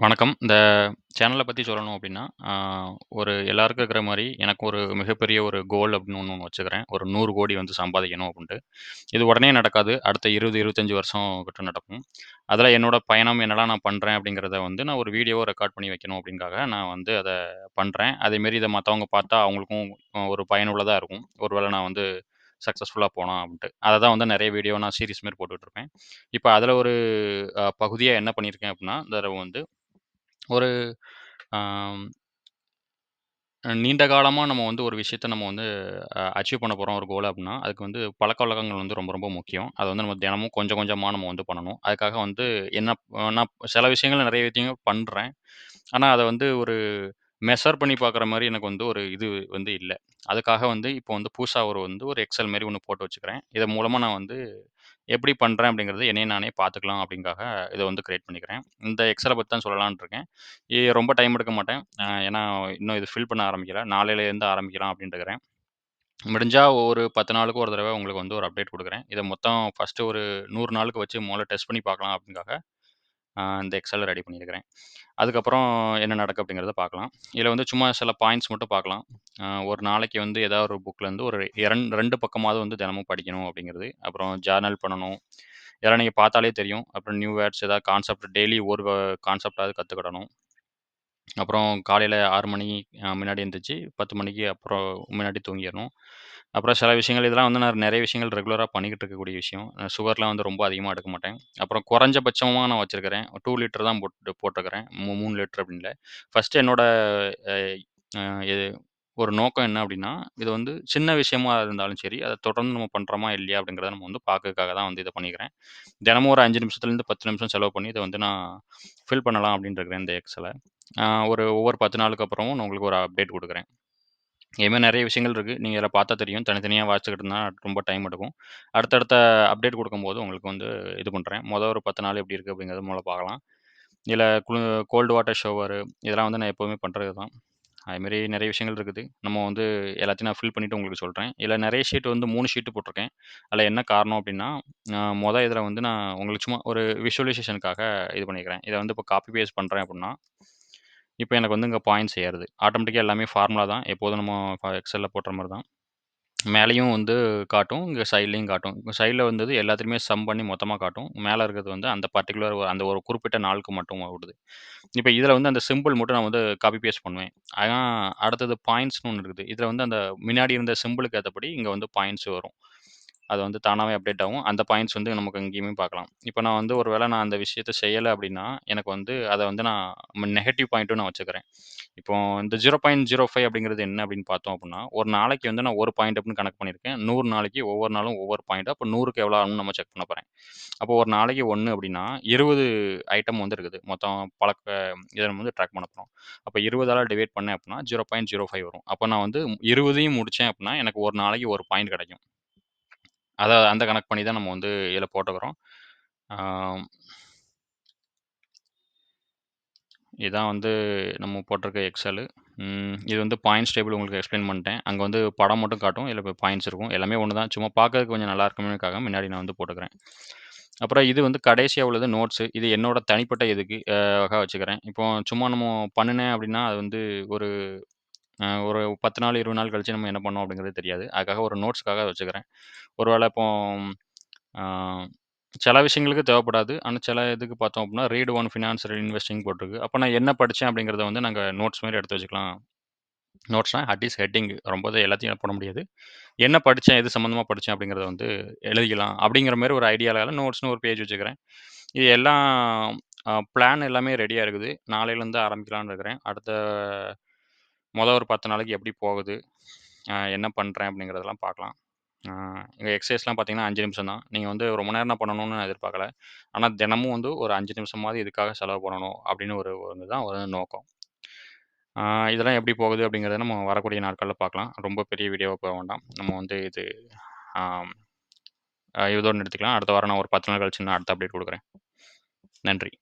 வணக்கம். இந்த சேனல பத்தி சொல்லணும் அப்டின்னா, ஆ ஒரு எல்லாருக்கும் இருக்கிற மாரி எனக்கு ஒரு மிகப்பெரிய ஒரு கோல் அப்டின்னு ஒண்ணு வச்சுக்கிறேன். ஒரு 100,00,00,000 வந்து சம்பாதிக்கணும் அப்டின்ட்டு. இது உடனே நடக்காது. அடுத்த 20, 25 வருஷம் கிட்ட நடக்கும். அதில என்னோட பயணம் என்னலாம் நான் பண்றேன் அப்டிங்கிறத வந்து நான் ஒரு வீடியோவா ரெக்கார்ட் பண்ணி வைக்கணும் அப்டின்க்காக நான் வந்து அத பண்றேன். அதேமாரி இத மத்தவங்க பார்த்தா அவங்களுக்கும் ஒரு பயனுள்ளதா இருக்கும். ஒரு வேள நான் வந்து சக்சஸ்ஃபுல்லா போனா அப்டின்ட்டு. அத தான் வந்து நெறைய வீடியோ நான் சீரிஸ் மாரி போட்டுட்ருப்பேன். இப்ப அதில ஒரு அ பகுதியா என்ன பண்ணியிருக்கேன் அப்டின்னா, இந்த தடவ வந்து ஒரு நீண்ட காலமா நம்ம வந்து ஒரு விஷயத்த நம்ம வந்து அ அச்சீவ் பண்ண போறோம் ஒரு கோல் அப்டின்னா, அதுக்கு வந்து பழக்கவழக்கங்கள் வந்து ரொம்ப ரொம்ப முக்கியம். அதை வந்து நம்ம தினமும் கொஞ்சம் கொஞ்சமா நம்ம வந்து பண்ணணும். அதுக்காக வந்து என்ன நான் சில விஷயங்கள் நிறைய விஷயங்கள் பண்றேன். ஆனா, அத வந்து ஒரு மெஷர் பண்ணி பார்க்குற மாரி எனக்கு வந்து ஒரு இது வந்து இல்ல. அதுக்காக வந்து இப்போ வந்து புதுசா ஒரு வந்து ஒரு எக்ஸல் மாரி ஒண்ணு போட்டு வச்சுக்கிறேன். இதன் மூலமா நான் வந்து எப்படி பண்றேன் அப்படிங்கிறது என்னைய நானே பார்த்துக்கலாம் அப்படிங்காக இத வந்து கிரியேட் பண்ணிக்கிறேன். இந்த எக்ஸல பத்தி தான் சொல்லலாம்னு இருக்கேன். ரொம்ப டைம் எடுக்க மாட்டேன். அ ஏன்னா இன்னும் இது ஃபில் பண்ண ஆரம்பிக்கல. நாளையிலேருந்து ஆரம்பிக்கலாம் அப்படின்ட்டுக்கிறேன் இருக்கிறேன். முடிஞ்சா ஒரு 10 நாளுக்கு ஒரு தடவ உங்களுக்கு வந்து ஒரு அப்டேட் குடுக்குறேன். இத மொத்தம் ஃபர்ஸ்ட்டு ஒரு 100 நாளுக்கு வச்சு முதல்ல டெஸ்ட் பண்ணி பார்க்கலாம் அப்படிங்காக இந்த எக்ஸலில் ரெடி பண்ணியிருக்கிறேன். அதுக்கப்புறம் என்ன நடக்கு அப்படிங்கிறத பார்க்கலாம். இதில் வந்து சும்மா சில பாயிண்ட்ஸ் மட்டும் பார்க்கலாம். ஒரு நாளைக்கு வந்து ஏதாவது ஒரு புக்லேருந்து ஒரு இரண் ரெண்டு பக்கமாவது வந்து தினமும் படிக்கணும் அப்படிங்கிறது. அப்புறம் ஜேர்னல் பண்ணணும். இதெல்லாம் நீங்கள் பார்த்தாலே தெரியும். அப்புறம் நியூ வேர்ட்ஸ் ஏதாவது கான்செப்ட் டெய்லி ஒரு கான்செப்டாவது கான்செப்ட்டாவது அப்புறம் காலையில் ஆறு மணி முன்னாடி எழுந்திரிச்சு பத்து மணிக்கு அப்புறம் முன்னாடி தூங்கிடணும் அப்புறம் சில விஷயங்கள் இதெல்லாம் வந்து நான் நிறைய விஷயங்கள் ரெகுலரா பண்ணிக்கிட்டு இருக்கக்கூடிய விஷயம். நான் சுகர்லாம் வந்து ரொம்ப அதிகமா எடுக்க மாட்டேன். அப்புறம் குறைஞ்சபட்சமா நான் வச்சிருக்கிறேன். 2 லிட்டர் தான் போட்டு போட்டிருக்கிறேன் மூணு 3 லிட்டர் அப்படின்னு இல்ல. ஃபர்ஸ்ட்டு என்னோட அ அ ஒரு நோக்கம் என்ன அப்படின்னா, இது வந்து சின்ன விஷயமா இருந்தாலும் சரி, அத தொடர்ந்து நம்ம பண்றோமா இல்லையா அப்படிங்கிறத நம்ம வந்து பார்க்கறதுக்காக தான் வந்து இத பண்ணிக்கிறேன். தினமும் ஒரு 5 நிமிஷத்துலேருந்து 10 நிமிஷம் செலவு பண்ணி இத வந்து நான் ஃபில் பண்ணலாம் அப்படின்னு இருக்கிறேன் இந்த எக்ஸல. அ ஒரு ஒவ்வொரு 10 நாளுக்கு அப்புறமும் நான் உங்களுக்கு ஒரு அப்டேட் குடுக்குறேன். இதுமாரி நிறைய விஷயங்கள் இருக்கு. நீங்க இதில பார்த்தா தெரியும். தனித்தனியா வாசிச்சுக்கிட்டு இருந்தா ரொம்ப டைம் எடுக்கும். அடுத்தடுத்த அப்டேட் குடுக்கும்போது உங்களுக்கு வந்து இது பண்றேன். மொத ஒரு 10 நாள் எப்படி இருக்கு அப்படிங்கிறத முதல்ல பார்க்கலாம். இதில குளு கோல்டு வாட்டர் ஷவரு இதெல்லாம் வந்து நான் எப்பவுமே பண்றது தான். அதுமாரி நிறைய விஷயங்கள் இருக்குது. நம்ம வந்து எல்லாத்தையும் நான் ஃபில் பண்ணிட்டு உங்களுக்கு சொல்றேன். இதில நிறைய ஷீட் வந்து 3 ஷீட் போட்டிருக்கேன். அதில என்ன காரணம் அப்படின்னா, அ மொத இதில வந்து நான் உங்களுக்கு சும்மா ஒரு விஷுவலைசேஷனுக்காக இது பண்ணிக்கிறேன். இத வந்து இப்போ காப்பி பேஸ்ட் பண்றேன் அப்படின்னா, இப்போ எனக்கு வந்து இங்கே பாயிண்ட்ஸ் ஏறுது. ஆட்டோமேட்டிக்காக எல்லாமே ஃபார்முலா தான். எப்போதும் நம்ம எக்ஸலில் போடுற மாதிரி தான். மேலேயும் வந்து காட்டும். இங்கே சைட்லேயும் காட்டும். சைடில் வந்தது எல்லாத்துலேயுமே சம் பண்ணி மொத்தமாக காட்டும். மேலே இருக்கிறது வந்து அந்த பர்ட்டிகுலர் அந்த ஒரு குறிப்பிட்ட நாளுக்கு மட்டும் ஓடுது. இப்போ இதில் வந்து அந்த சிம்பிள் மட்டும் நான் வந்து காப்பி பேஸ்ட் பண்ணுவேன். ஆனால் அடுத்தது பாயிண்ட்ஸ்னு ஒன்று இருக்குது. இதில் வந்து அந்த முன்னாடி இருந்த சிம்பிளுக்கு ஏற்றபடி இங்கே வந்து பாயிண்ட்ஸ் வரும். அது வந்து தானாவே அப்டேட் ஆகும். அந்த பாயிண்ட்ஸ் வந்து நமக்கு எங்கேயுமே பார்க்கலாம். இப்ப நான் வந்து ஒரு வேள நான் அந்த விஷயத்த செய்யல அப்டின்னா, எனக்கு வந்து அத வந்து நான் நெகட்டிவ் பாயிண்ட்டும் நான் வச்சுக்கிறேன். இப்போ இந்த 0.05 அப்படிங்கிறது என்ன அப்படின்னு பார்த்தோம் அப்படின்னா, ஒரு நாளைக்கு வந்து நான் 1 பாயிண்ட் அப்படின்னு கணக்கு பண்ணியிருக்கேன். 100 நாளைக்கு ஒவ்வொரு நாளும் ஒவ்வொரு பாயிண்ட். அப்போ 100க்கு எவ்வளோ ஆகும்னு நம்ம செக் பண்ண போறேன். அப்போ ஒரு நாளைக்கு 1 அப்படின்னா 20 ஐட்டம் வந்து இருக்குது. மொத்தம் பழக்க இத நம்ம வந்து ட்ராக் பண்ண போறோம். அப்போ 20ஆல டிவைட் பண்ணேன் அப்படின்னா 0.05 வரும். அப்போ நான் வந்து 20யும் முடிச்சேன் அப்படின்னா, எனக்கு ஒரு நாளைக்கு 1 பாயிண்ட் கிடைக்கும். அதை அந்த கணக்கு பண்ணி தான் நம்ம வந்து இதில போட்டுக்கிறோம். ஆம். இதான் வந்து நம்ம போட்டிருக்க எக்ஸலு. ம். இது வந்து பாயிண்ட்ஸ் டேபிள் உங்களுக்கு எக்ஸ்ப்ளைன் பண்ணிட்டேன். அங்க வந்து படம் மட்டும் காட்டும். இதில இப்போ பாயிண்ட்ஸ் இருக்கும். எல்லாமே ஒண்ணு தான். சும்மா பார்க்கறதுக்கு கொஞ்சம் நல்லா இருக்குமேக்காக முன்னாடி நான் வந்து போட்டுக்கிறேன். அப்புறம் இது வந்து கடைசியா உள்ளது நோட்ஸு. இது என்னோட தனிப்பட்ட இதுக்கு அ ஆக வச்சுக்கிறேன். இப்போ சும்மா நம்ம பண்ணுனேன் அப்படின்னா, அது வந்து ஒரு அ ஒரு 10 நாள், 20 நாள் கழிச்சு நம்ம என்ன பண்ணோம் அப்படிங்கிறது தெரியாது. அதுக்காக ஒரு நோட்ஸ்க்காக வச்சுக்கிறேன். ஒரு வேளை இப்போ சில விஷயங்களுக்கு தேவைப்படாது. ஆனா சில இதுக்கு பார்த்தோம் அப்படின்னா, ரீட் ஒன் ஃபினான்ஷியல் இன்வெஸ்டிங் போட்டிருக்கு. அப்போ நான் என்ன படிச்சேன் அப்படிங்கிறத வந்து நாங்க நோட்ஸ் மாரி எடுத்து வச்சுக்கலாம். நோட்ஸ்னா அட்லீஸ்ட் ஹெட்டிங் ரொம்ப எல்லாத்தையும் போட முடியாது. என்ன படிச்சேன், எது சம்மந்தமா படிச்சேன் அப்படிங்கிறத வந்து எழுதிக்கலாம். அப்படிங்கிற மாரி ஒரு ஐடியால நோட்ஸ்ன்னு ஒரு பேஜ் வச்சுக்கிறேன். இது எல்லாம் அ பிளான் எல்லாமே ரெடியா இருக்குது. நாளையிலேருந்து ஆரம்பிக்கலான்னு இருக்கிறேன். அடுத்த மொதல் ஒரு 10 நாளைக்கு எப்படி போகுது, அ என்ன பண்றேன் அப்படிங்கிறதெல்லாம் பார்க்கலாம். எங்கள் எங்க எக்சர்சைஸ்லாம் பார்த்தீங்கன்னா 5 நிமிஷம் தான். நீங்க வந்து ரொம்ப நேரம் பண்ணணும்னு நான் எதிர்பார்க்கல. ஆனா தினமும் வந்து ஒரு 5 நிமிஷமாவது இதுக்காக செலவு பண்ணணும் அப்படின்னு ஒரு ஒரு தான் ஒரு நோக்கம். ஆ இதெல்லாம் எப்படி போகுது அப்படிங்கிறத நம்ம வரக்கூடிய நாட்கள்ல பார்க்கலாம். ரொம்ப பெரிய வீடியோவா போக வேண்டாம். நம்ம வந்து இது ஆம் அ இதோட நிறுத்திக்கலாம். அடுத்த வாரம் நான் ஒரு 10 நாள் கழிச்சு நான் அடுத்த அப்டேட் குடுக்குறேன். நன்றி.